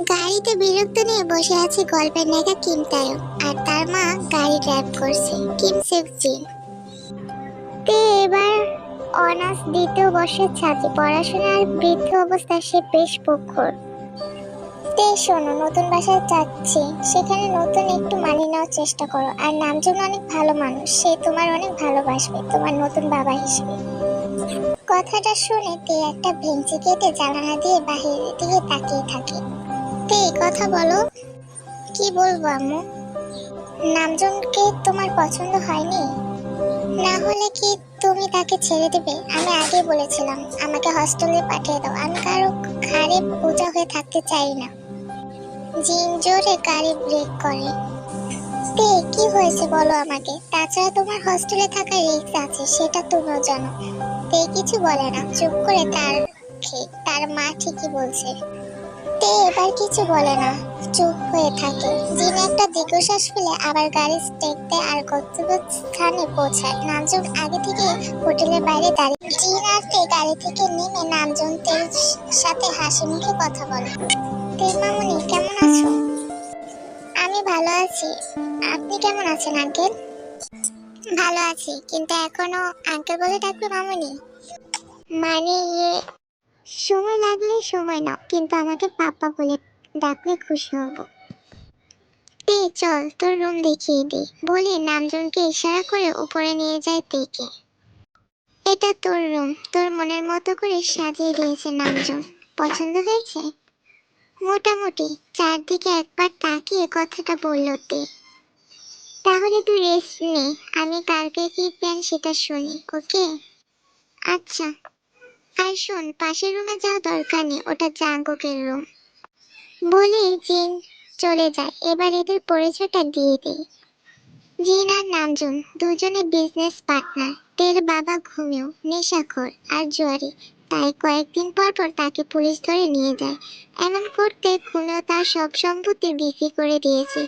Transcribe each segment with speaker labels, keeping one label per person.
Speaker 1: গাড়িতে বিরক্ত নিয়ে বসে আছে গল্পের নায়িকা কিম তায়ক আর তার মা গাড়ি ড্রাইভ করছে, কিম সেফজি তে এবার অনার্স দ্বিতীয় বর্ষের ছাত্রী, পড়াশোনার বৃদ্ধ অবস্থায় সে বেশ প্রখর। তে শোনো, নতুন বাসায় যাচ্ছি, সেখানে নতুন একটু মানিয়ে নেওয়ার চেষ্টা করো। আর নামজন অনেক ভালো মানুষ, সে তোমার অনেক ভালোবাসবে, তোমার নতুন বাবা হিসেবে। কথাটা শুনে তে একটা ভেঞ্চি কেটে জানালা দিয়ে বাহিরের দিকে তাকিয়ে থাকে। তে কথা বলো। কি বলব আম্মু? নামজনকে তোমার পছন্দ হয়নি? না হলে কি তুমি তাকে ছেড়ে দেবে? আমি আগে বলেছিলাম, আমাকে হস্টেলে পাঠিয়ে দাও। আমি কারও ঘাড়ে বোঝা হয়ে থাকতে চাই না। জিন জোরে গাড়ি ব্রেক করে। তে, কি হয়েছে বলো আমাকে? তাছাড়া তোমার হস্টেলে থাকা রিস্ক আছে, সেটা তুমিও জানো। তে কিছু বলে না, চুপ করে তার তার মা ঠিকই বলছে। তে এবার কিছু বলে না। চুপ হয়ে থাকে। জিন একটা দীর্ঘশ্বাস ফেলে আবার গাড়ি স্টেক দেয় আর গন্তব্য স্থানে পৌঁছায়। নামজন আগে থেকে হোটেলের বাইরে দাঁড়িয়ে জিন আর তে গাড়ি থেকে নেমে নামজন তের সাথে হাসি মুখে কথা বলে। তে মামুনি, কেমন আছো? আমি ভালো আছি। আপনি কেমন আছেন, আঙ্কেল? ভালো আছি, কিন্তু এখনও আঙ্কেল বলে ডাকবে মামুনি। মানে ইয়ে সময় লাগলে সময় নাও, কিন্তু আমাকে পাপা বলে ডাকলে খুশি হব। তে, চল তোর রুম দেখিয়ে দিই। বলে নামজনকে ইশারা করে উপরে নিয়ে যায় তেকে। এটা তোর রুম তোর মনের মতো করে সাজিয়ে দিয়েছে নামজন। পছন্দ হয়েছে? মোটামুটি, চারদিকে একবার তাকিয়ে কথাটা বলল তে। তাহলে তুই রেস্ট নে, আমি কালকে কি প্ল্যান সেটা শুনি ওকে আচ্ছা। আর শোন, পাশের রুমে যাওয়া দরকার নেই, ওটা জাঙ্গকের রুম। বলে জিন চলে যায়। এবার এদের পরিচয়টা দিয়ে দিই। জিন আর নামজুন, দুজনে বিজনেস পার্টনার তের বাবা ঘুমেও, নেশাখোর আর জুয়ারি। তাই কয়েকদিন পর পর তাকে পুলিশ ধরে নিয়ে যায়। এমন করতে ঘুমেও তার সব সম্পত্তি বিক্রি করে দিয়েছে।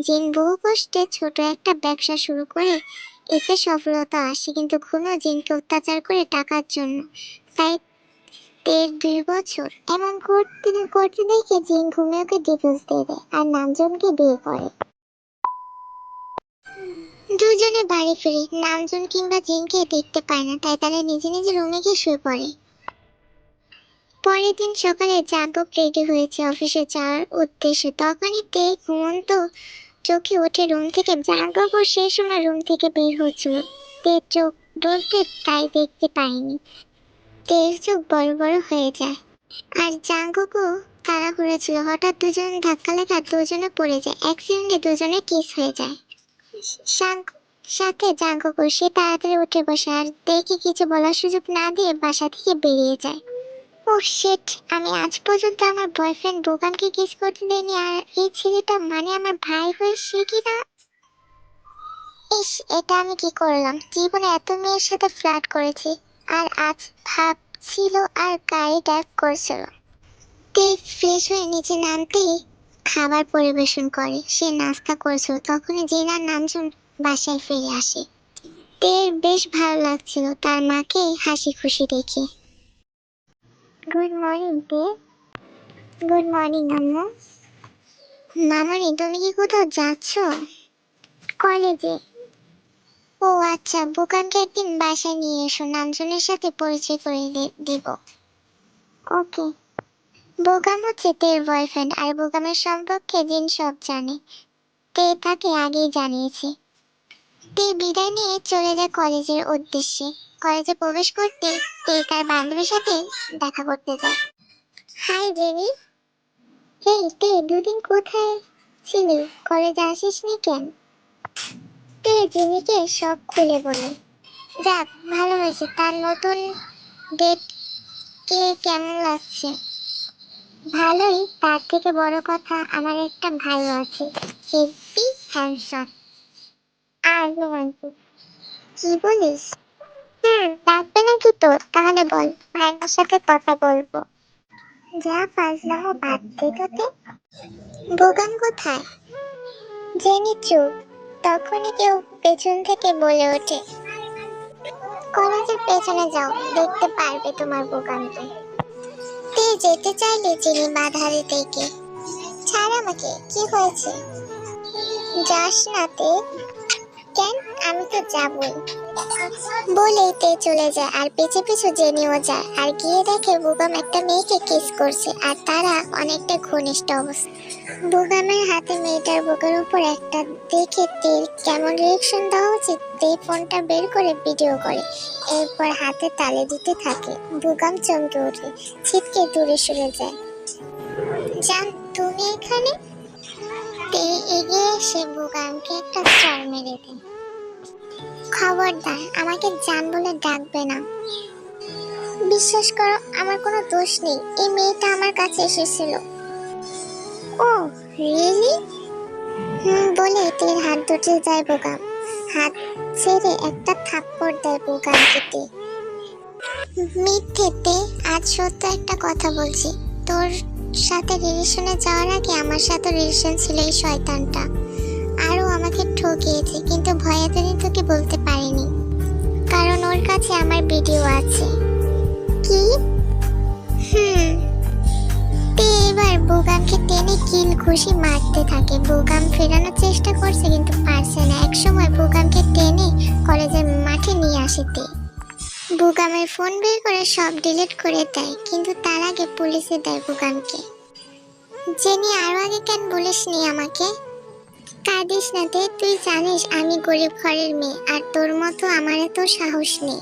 Speaker 1: জিন বহু কষ্টে ছোট একটা ব্যবসা শুরু করে। এতে সফলতা আসে, কিন্তু ঘুমেও জিনকে অত্যাচার করে টাকার জন্য। তাই দুই বছর এমন করতে করতে দেখে জিন ডিভোর্স দিয়ে দেয় আর নামজনকে বিয়ে করে। দুজনে বাড়ি ফিরে। নামজন কিংবা জিনকে দেখতে পায় না, তাই তারা নিজে নিজে রুমে গিয়ে শুয়ে পড়ে। পরের দিন সকালে জাগক রেডি হয়েছে অফিসে যাওয়ার উদ্দেশ্যে। তখনই তে ঘুমন্ত চোখে ওঠে রুম থেকে। জাগক সেই সময় রুম থেকে বের হচ্ছিল। তে চোখ ডলতে তাই দেখতে পায়নি তের চোখ বড় বড় হয়ে যায়। আর জাঙ্গুকও তারা করেছিল হঠাৎ দুজন ধাক্কা লেখা দুজনে পড়ে যায়। অ্যাক্সিডেন্টে দুজনে কিস হয়ে যায়। সাথে জাঙ্গুকু, সে তাড়াতাড়ি উঠে বসে আর দেখে কিছু বলার সুযোগ না দিয়ে বাসা থেকে বেরিয়ে যায়। ও শেট আমি আজ পর্যন্ত আমার বয়ফ্রেন্ড বোকানকে কিস করতে দেয়নি আর এই ছেলেটা মানে আমার ভাই হয়ে সে কি না? ইস, এটা আমি কি করলাম? জীবনে এত মেয়ের সাথে ফ্লার্ট করেছি। আর আজ ভাবছিল আর গাড়ি ড্রাইভ করছিল। তে ফ্রেশ হয়ে নিচে নামতেই খাবার পরিবেশন করে। সে নাস্তা করছিল। তখনই জেনার নামজন বাসায় ফিরে আসে। তের বেশ ভালো লাগছিল। তার মাকে হাসি খুশি দেখে। গুড মর্নিং, তে। গুড মর্নিং, আম্মু। মামনি, তুমি কি কোথাও যাচ্ছ? কলেজে। ও আচ্ছা বুকানকে একদিন বাসায় নিয়ে এসো নামজনের সাথে পরিচয় করে দিব। ওকে। বোকাম হচ্ছে তের বয়ফ্রেন্ড আর বোকামের সম্পর্কে দিন সব জানে। তে তাকে আগেই জানিয়েছে। তে বিদায় নিয়ে চলে যায় কলেজের উদ্দেশ্যে। কলেজে প্রবেশ করতে তে তার বান্ধবীর সাথে দেখা করতে যায়। High, jenny. হেই, তে, দুদিন কোথায় ছিলি? কলেজে আসিসনি কেন? তে জিমিকে সব খুলে বলে। যাক, ভালো হয়েছে। তার নতুন ডেট কে কেমন লাগছে? ভালোই। তার থেকে বড় কথা আমার একটা ভাই আছে। হেভি হ্যান্ডসাম আর রোমান্টিক। কি বলিস? হুম, লাগবে নাকি তোর? তাহলে বল, ভাইয়ের সাথে কথা বলব। যা ফাজলামো বাদ দে তোতে বোগান কোথায়? জেনি চুপ। তখনই কেউ পেছন থেকে বলে ওঠে, কলেজের পেছনে যাও, দেখতে পারবে তোমার বোকানকে তে যেতে চাইলে চিনি বাধা দিতে গিয়ে ছাড় আমাকে, কি হয়েছে? যাস না তে। কেন? আমি তো যাবই। বলে তে চলে যায়, আর পিছু পিছু জেনিও যায়, আর গিয়ে দেখে বুগাম একটা মেয়েকে কিস করছে, আর তারা অনেকটা ঘনিষ্ঠ অবস্থা। বুগামের হাতে মেয়েটার বুকের উপর একটা দেখে তেল কেমন রিয়েকশন দেওয়া উচিত? তে ফোনটা বের করে ভিডিও করে। এরপর হাতে তালে দিতে থাকে। বুগাম চমকে ওঠে। ছিটকে দূরে সরে যায়। জান, তুমি এখানে? তে এগিয়ে এসে বুগামকে একটা চর মেরে দেয়। খবরদার, আমাকে জান বলে ডাকবে না। বিশ্বাস করো, আমার কোনো দোষ নেই। এই মেয়েটা আমার কাছে এসেছিল। ও রিয়েলি হুম, বলে তের হাত দুটি যায় বোগাম। হাত ছেড়ে একটা থাপ্পড় দেয় বোগামকে তে মিথ্যেতে আজ সত্য একটা কথা বলছি। তোর সাথে রিলেশনে যাওয়ার আগে আমার সাথে রিলেশন ছিল এই শয়তানটা। আরও আমাকে ঠকিয়েছে, কিন্তু ভয়াতে তোকে বলতে পারিনি। কারণ ওর কাছে আমার ভিডিও আছে। কি? হুম তে এবার বুগামকে টেনে কিল ঘুষি মারতে থাকে। বুগাম ফেরানোর চেষ্টা করছে কিন্তু পারছে না। একসময় বুগামকে টেনে কলেজের মাঠে নিয়ে আসে তে ফোন বের করে সব ডিলিট করে দেয়, কিন্তু তার আগে পুলিশে দেয় বুগামকে। জেনি আরও আগে কেন বলিসনি আমাকে? কাঁদিস না তে, তুই জানিস আমি গরিব ঘরের মেয়ে, আর তোর মতো আমার এত সাহস নেই।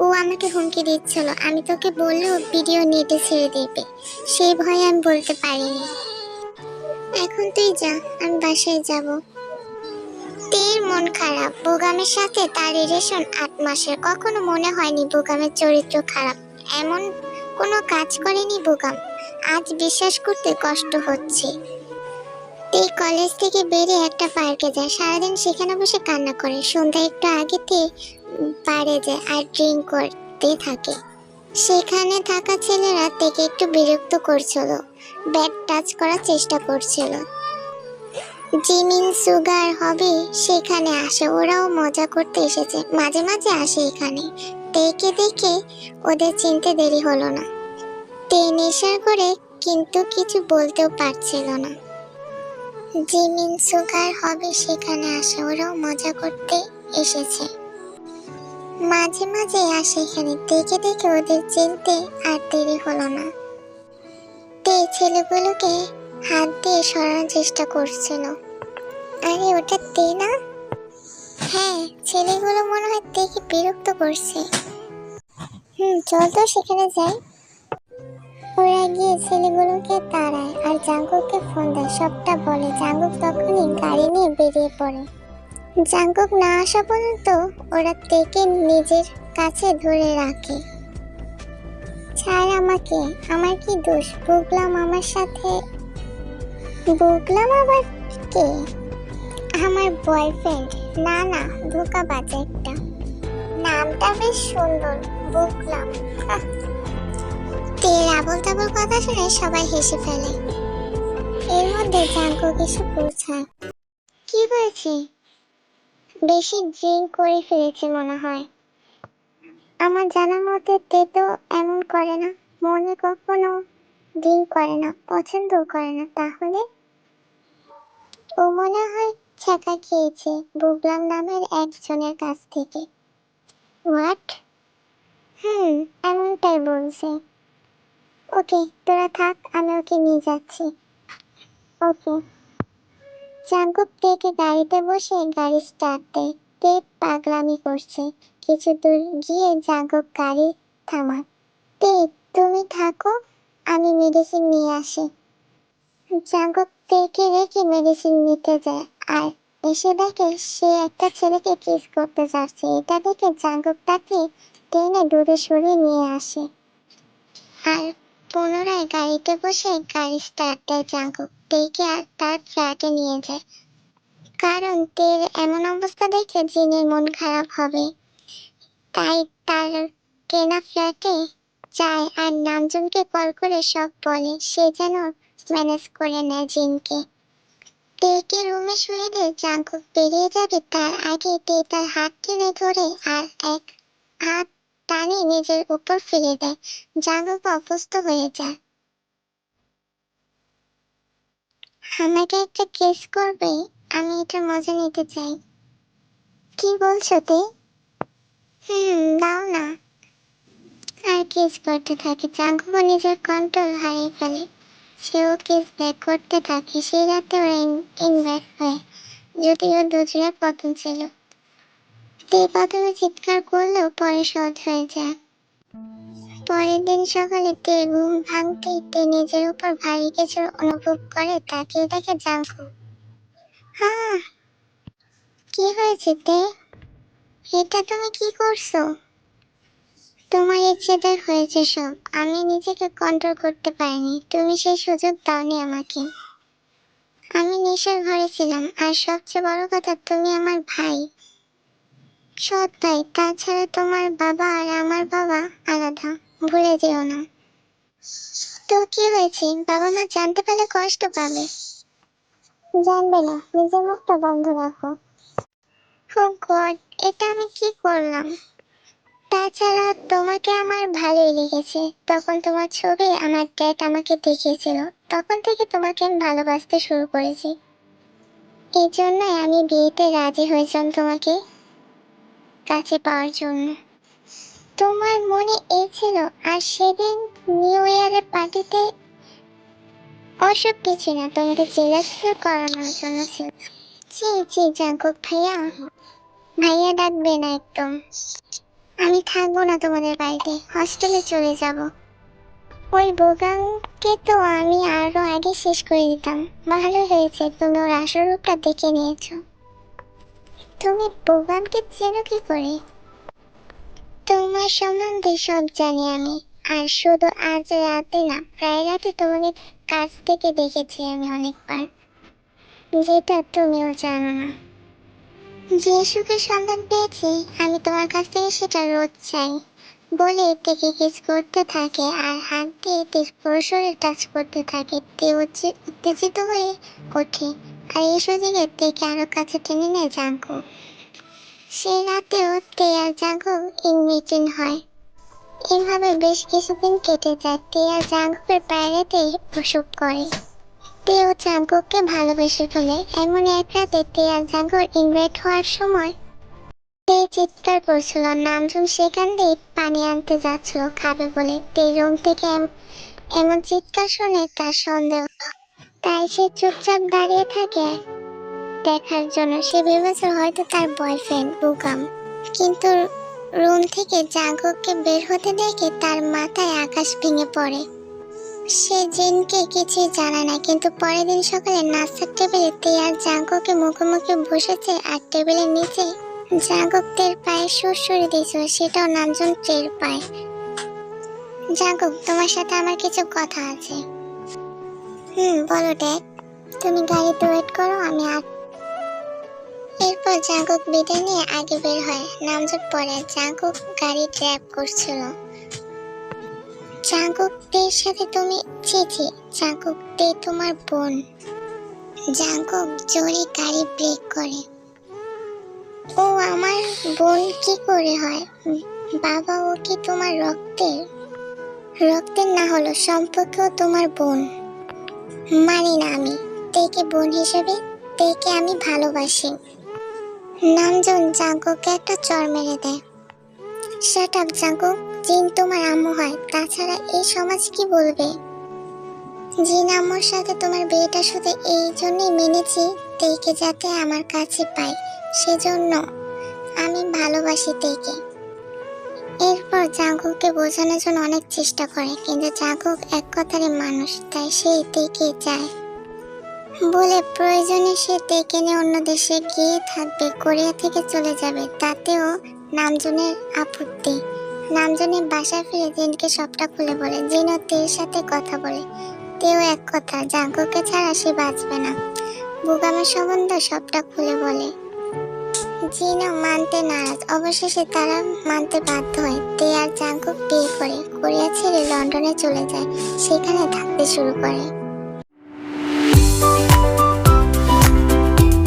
Speaker 1: ও আমাকে হুমকি দিচ্ছিল। আমি তোকে বললেও ভিডিও নেটে ছেড়ে দেবে। সেই ভয়ে আমি বলতে পারিনি। এখন তুই যা, আমি বাসায় যাব। তের মন খারাপ। বোগামের সাথে তার রিলেশন আট মাসের। কখনো মনে হয়নি বোগামের চরিত্র খারাপ। এমন কোনো কাজ করেনি বোগাম। আজ বিশ্বাস করতে কষ্ট হচ্ছে। এই কলেজ থেকে বেরিয়ে একটা পার্কে যায়। সারাদিন সেখানে বসে কান্না করে। সন্ধ্যা একটু আগেতে বাড়ে যায় আর ড্রিঙ্ক করতে থাকে। সেখানে থাকা ছেলেরা থেকে একটু বিরক্ত করছিল, ব্যাট টাচ করার চেষ্টা করছিল। জিমিন সুগার হবে সেখানে আসে, ওরাও মজা করতে এসেছে। মাঝে মাঝে আসে এখানে। দেখে দেখে ওদের চিনতে দেরি হলো না। তে নেশার করে কিন্তু কিছু বলতেও পারছিল না। জিমিন সুগার হবে সেখানে আসে, ওরাও মজা করতে এসেছে। মাঝে মাঝে আসে এখানে। দেখে দেখে ওদের চিনতে আর দেরি হলো না। তে ছেলেগুলোকে হাত দিয়ে সরানোর চেষ্টা করছিল। আরে, ওটা তে না? হ্যাঁ ছেলেগুলো মনে হয় দেখে বিরক্ত করছে। হুম, চল তো সেখানে যাই। ওরা গিয়ে ছেলেগুলোকে তাড়ায় আর জাঙ্গুককে ফোন দেয়। সবটা বলে। জাঙ্গুক তখনই গাড়ি নিয়ে বেরিয়ে পড়ে। জাঙ্গুক না আসা পর্যন্ত ওরা তেকে নিজের কাছে ধরে রাখে। ছাড় আমাকে, আমার কি দোষ? বুগলাম আমার সাথে। বুগলাম আবার কে? আমার বয়ফ্রেন্ড না না, ধোকা বাজে একটা। নামটা বেশ সুন্দর বুগলাম আহ তের আবল তাবল কথা শুনে সবাই হেসে ফেলে। এর মধ্যে জাঙ্কুক এসে পৌঁছায়। কি হয়েছে বেশি ড্রিঙ্ক করে ফেলেছে মনে হয়। আমার জানার মতে, তে তো এমন করে না। মনে কখনো ড্রিঙ্ক করে না, পছন্দও করে না। তাহলে? ও মনে হয় ছ্যাঁকা খেয়েছে বুগলাম নামের একজনের কাছ থেকে। হোয়াট হুম, এমনটাই বলছে। ওকে, তোরা থাক, আমি ওকে নিয়ে যাচ্ছি। ওকে। চাঙ্কুক থেকে গাড়িতে বসে গাড়ি স্টার্ট তে পাগলামি করছে। কিছু দূর গিয়ে জাঙ্কুক গাড়ি থামায়। তে, তুমি থাকো, আমি মেডিসিন নিয়ে আসি। জাঙ্কুক তেকে রেখে মেডিসিন নিতে যায়, আর এসে দেখে সে একটা ছেলেকে কিস করতে যাচ্ছে। এটা দেখে জাঙ্কুক তাকে টেনে দূরে সরিয়ে নিয়ে আসে। আর পুনরায় গাড়িতে বসে গাড়ি স্টার্ট দেয় তেকে আর তার ফ্ল্যাটে নিয়ে যায় কারণ তের এমন অবস্থা দেখে জিনের মন খারাপ হবে। তাই তার কেনা ফ্ল্যাটে যায় আর নামজনকে কল করে সব বলে। সে যেন ম্যানেজ করে নেয় জিনকে। তেকে রুমে শুয়ে দিয়ে জাঙ্কুক বেরিয়ে যাবে তার আগে তে তার হাত টেনে ধরে আর এক হাত টানে নিজের উপর ফিরে দেয়। জাঙ্কুক অভ্যস্ত হয়ে যায়। আমাকে একটা কেস করবে, আমি এটা মজা নিতে চাই। কি বলছো তে? হুম, দাও না। আর কেস করতে থাকে। জাঙ্কুকও নিজের কন্ট্রোল হারিয়ে ফেলে। সেও কেস ব্যাক করতে থাকে। সেই রাতে ওরা ইনভাইট হয়। যদিও দুজনের পতন ছিল। তে প্রথমে চিৎকার করলেও পরে সহজ হয়ে যায়। পরের দিন সকালে তে ঘুম ভাঙতেই তে নিজের উপর ভারী কিছু অনুভব করে তাকিয়ে দেখে জাঙ্কু হ্যাঁ কি হয়েছে তে? এটা তুমি কি করছ? তোমার ইচ্ছেতে হয়েছে সব, আমি নিজেকে কন্ট্রোল করতে পারিনি, তুমি সেই সুযোগ দাওনি আমাকে। আমি নেশার ঘরে ছিলাম, আর সবচেয়ে বড় কথা তুমি আমার ভাই সৎ ভাই তাছাড়া তোমার বাবা আর আমার বাবা আলাদা, ভুলে যেও না। তো কি হয়েছে? বাবা মা জানতে পারলে কষ্ট পাবে। জানবে না, নিজের মুখটা বন্ধ রাখো। ও গড, এটা আমি কি করলাম? তাছাড়া তোমাকে আমার ভালোই লেগেছে। তখন তোমার ছবি, আমার ড্যাড আমাকে দেখিয়েছিল। তখন থেকে তোমাকে আমি ভালোবাসতে শুরু করেছি। এই জন্যই আমি বিয়েতে রাজি হয়েছিলাম তোমাকে। কাছে পাওয়ার জন্য। তোমার মনে এই ছিল, আর সেদিন নিউ ইয়ারের পার্টিতে অসুখ কিছু না, তোমাকে জেলাস করানোর জন্য ছিল। জি জি জাগো ভাইয়া। ভাইয়া ডাকবে না একদম। আমি থাকব না তোমাদের বাড়িতে হস্টেলে চলে যাব। ওই বোগানকে তো আমি আরও আগে শেষ করে দিতাম। ভালো হয়েছে, তুমি ওর আসল রূপটা দেখে নিয়েছো। তুমি বোগানকে চেনো কি করে? তোমার সম্বন্ধে সব জানি আমি। আর শুধু আজ রাতে না, প্রায় রাতে তোমাকে কাছ থেকে দেখেছি আমি অনেকবার। যেটা তুমিও জানো না। যে সুখের সন্ধান পেয়েছি, আমি তোমার কাছ থেকে সেটা রোজ চাই। বলে থেকে কিস করতে থাকে আর হাত দিয়ে শরীর টাচ করতে থাকে। উত্তেজিত হয়ে ওঠে। আর এই সুযোগে তেকে কাছে টেনে নেয় জাঙ্কু। সেই রাতেও তে আর জাঙ্কু ইন হয়। এভাবে বেশ কিছুদিন কেটে যায় তে আর জাঙ্কুকের বাইরেতেই প্রসব করে। তে ও জাঙ্কুককে ভালোবেসে ফেলে। এমন এক রাতে তে আর জাঙ্কুর ইনভাইট হওয়ার সময় তে চিৎকার করছিল নামজুম সেখান দিয়ে পানি আনতে যাচ্ছিল খাবে বলে। তে রুম থেকে এমন চিৎকার শুনে তার সন্দেহ। তাই সে চুপচাপ দাঁড়িয়ে থাকে। দেখার জন্য সে ভেবেছিল হয়তো তার বয়ফ্রেন্ড বুকাম। কিন্তু রুম থেকে জাঙ্কুককে বের হতে দেখে তার মাথায় আকাশ ভেঙে পড়ে। সে জিনকে কিছুই জানে না, কিন্তু পরের দিন সকালে নাস্তার টেবিলে তিয়ার জাঙ্কুকে মুখোমুখি বসেছে আর টেবিলের নিচে জাঙ্কুক তের পায়ে সুরসুরি দিয়েছিল, সেটাও নামজন টের পায়। জাঙ্কুক তোমার সাথে আমার কিছু কথা আছে। হুম, বলো ড্যাড। তুমি গাড়িতে ওয়েট করো, আমি আর এরপর জাঙ্কুক বিদায় নিয়ে আগে বের হয়। নামজোট পরে জাঙ্কুক গাড়ি ড্রাইভ করছিল। জাঙ্কুক তের সাথে তুমি ছি ছি, জাঙ্কুক তে তোমার বোন। জাঙ্কুক জোরে গাড়ি ব্রেক করে। ও আমার বোন কি করে হয়? বাবা, ও কি তোমার রক্তের? রক্তের না হলো, সম্পর্কেও তোমার বোন। মানি না আমি। তেকে বোন হিসেবে তেকে আমি ভালোবাসি। নামজন জাঙ্কুককে একটা চর মেরে দেয়। শাট আপ জাঙ্কুক জিন তোমার আম্মু হয়, তাছাড়া এই সমাজ কি বলবে? জিন আম্মুর সাথে তোমার বিয়েটা শুধু এই জন্যই মেনেছি, তেকে যাতে আমার কাছে পাই সেজন্য আমি ভালোবাসি তেকে। এরপর জাঙ্কুককে বোঝানোর জন্য অনেক চেষ্টা করে, কিন্তু জাঙ্কুক এক কথারই মানুষ, তাই সে তেকে চায় বলে প্রয়োজনে সে তেকে নিয়ে অন্য দেশে গিয়ে থাকবে, কোরিয়া থেকে চলে যাবে। তাতেও নামজনের আপত্তি। নামজনের বাসায় ফিরে জিনকে সবটা খুলে বলে জিনও তের সাথে কথা বলে। তেও এক কথা জাঙ্কুকে ছাড়া সে বাঁচবে না। বুগামের সম্বন্ধে সবটা খুলে বলে। জিনও মানতে নারাজ। অবশেষে তারা মানতে বাধ্য হয়। তে আর জাঙ্কুক বিয়ে করে। কোরিয়া ছেড়ে লন্ডনে চলে যায়। সেখানে থাকতে শুরু করে।